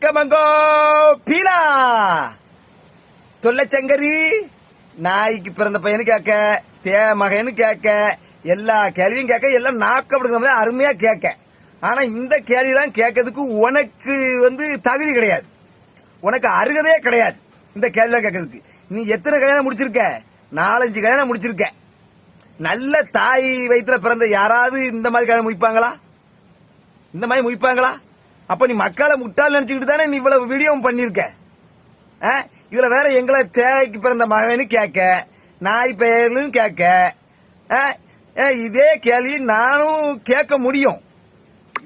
கமங்கோ பீலா. தொல்லச்சங்கரி நாய்க்கு பிறந்த பையனு கேட்க தே மகனு கேட்க எல்லா கேள்வியும் கேட்க எல்லாம் நாக்கப்படுகிற அருமையா கேட்க. ஆனா இந்த கேள்விலாம் கேட்கறதுக்கு உனக்கு வந்து தகுதி கிடையாது. உனக்கு அருகதே கிடையாது இந்த கேள்விலாம் கேட்கறதுக்கு. நீ எத்தனை கல்யாணம் முடிச்சிருக்க? நாலஞ்சு கல்யாணம் முடிச்சிருக்க. நல்ல தாய் வயித்துல பிறந்த யாராவது இந்த மாதிரி கல்யாணம் முடிப்பாங்களா? இந்த மாதிரி முடிப்பாங்களா? அப்ப நீ மக்களை முட்டாள் நினைச்சுக்கிட்டு தானே நீ இவ்வளவு வீடியோ பண்ணிருக்க? ஆ? இதுல வேற எங்களை தேவைக்கு பிறந்த மகன் கேட்க நாய் பெயர்லும் கேட்க ஆ? இதே கேள்வி நானும் கேட்க முடியும்.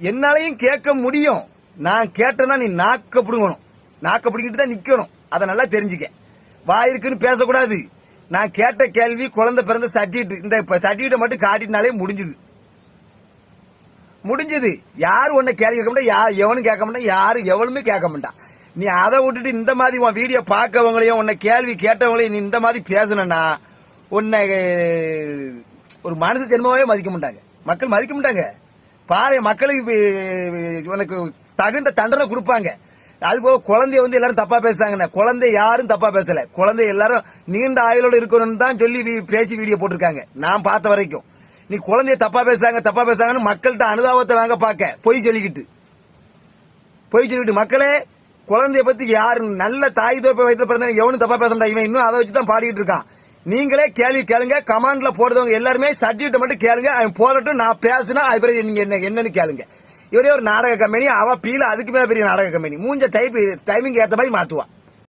என்னாலையும் கேட்க முடியும். நான் கேட்டேன்னா நீ நாக்க பிடுங்கணும். நாக்க பிடிக்கிட்டு தான் நிக்கணும். அதை நல்லா தெரிஞ்சுக்க. வாயிருக்குன்னு பேசக்கூடாது. நான் கேட்ட கேள்வி குழந்தை பிறந்த சர்டிஃபிகேட் இந்த சர்டிஃபிகேட்டை மட்டும் காட்டினாலே முடிஞ்சுது. முடிஞ்சது. யார் உன்னை கேள்வி கேட்க மாட்டா? யார் எவனும் கேட்க மாட்டான் யாரு எவனுமே கேட்க மாட்டான் நீ அதை விட்டுட்டு இந்த மாதிரி உன் வீடியோ பார்க்கவங்களையும் உன்னை கேள்வி கேட்டவங்களையும் நீ இந்த மாதிரி பேசணும்னா உன்னை ஒரு மனசு ஜென்மாவே மதிக்க மாட்டாங்க. மக்கள் மதிக்க மாட்டாங்க. பாரு மக்களுக்கு உனக்கு தகுந்த தண்டனை கொடுப்பாங்க. அது போக குழந்தைய வந்து எல்லாரும் தப்பா பேசுறாங்கண்ணே. குழந்தை யாரும் தப்பா பேசல. குழந்தை எல்லாரும் நீண்ட ஆயுளோட இருக்கணும்னு தான் சொல்லி பேசி வீடியோ போட்டிருக்காங்க. நான் பார்த்த வரைக்கும். நீ குழந்தைய தப்பா பேசுறாங்க தப்பா பேசுறாங்கன்னு மக்கள்கிட்ட அனுதாபத்தை வாங்க பார்க்க. பொய் சொல்லிக்கிட்டு. பொய் சொல்லிக்கிட்டு. மக்களே குழந்தைய பத்தி யாரு நல்ல தாய் தோப்ப வயிற்றுல பிறந்தவங்க எவனும் தப்பா பேச முடியாது இவன் இன்னும் அதை வச்சு தான் பாடிட்டு இருக்கான். நீங்களே கேள்வி கேளுங்க. கமாண்ட்ல போடுறவங்க எல்லாருமே சர்டிஃபிகேட் மட்டும் கேளுங்க. அவன் போடட்டும் நான் பேசுனா அது பிறகு நீங்க என்ன என்னன்னு கேளுங்க. இவரே ஒரு நாடக கம்பெனி. அவ பீல அதுக்கு மேல பெரிய நாடக கம்பெனி. மூஞ்ச டைப் டைமிங் ஏத்த மாதிரி மாத்துவா.